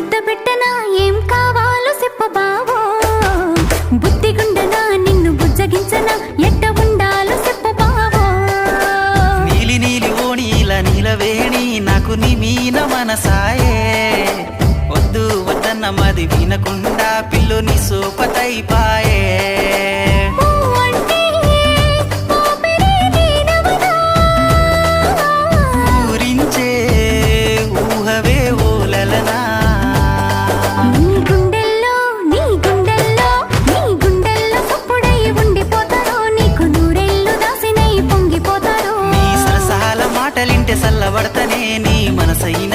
ముద్ద పెట్టనా? ఏం కావాలో చెప్ప బావో. బుద్ధిగుండనా నిన్ను బుజ్జగించన? ఎట్ట ఉండాలో చెప్ప బావో. నీలి నీలి ఓ నీల నీలవేణి నాకు నీ మీన మనసాయే. వద్దు వద్దన్న మది వినకుండా పిల్లుని సోపతైపాయ మాటలింటే సల్లబడతనే నీ మనసైన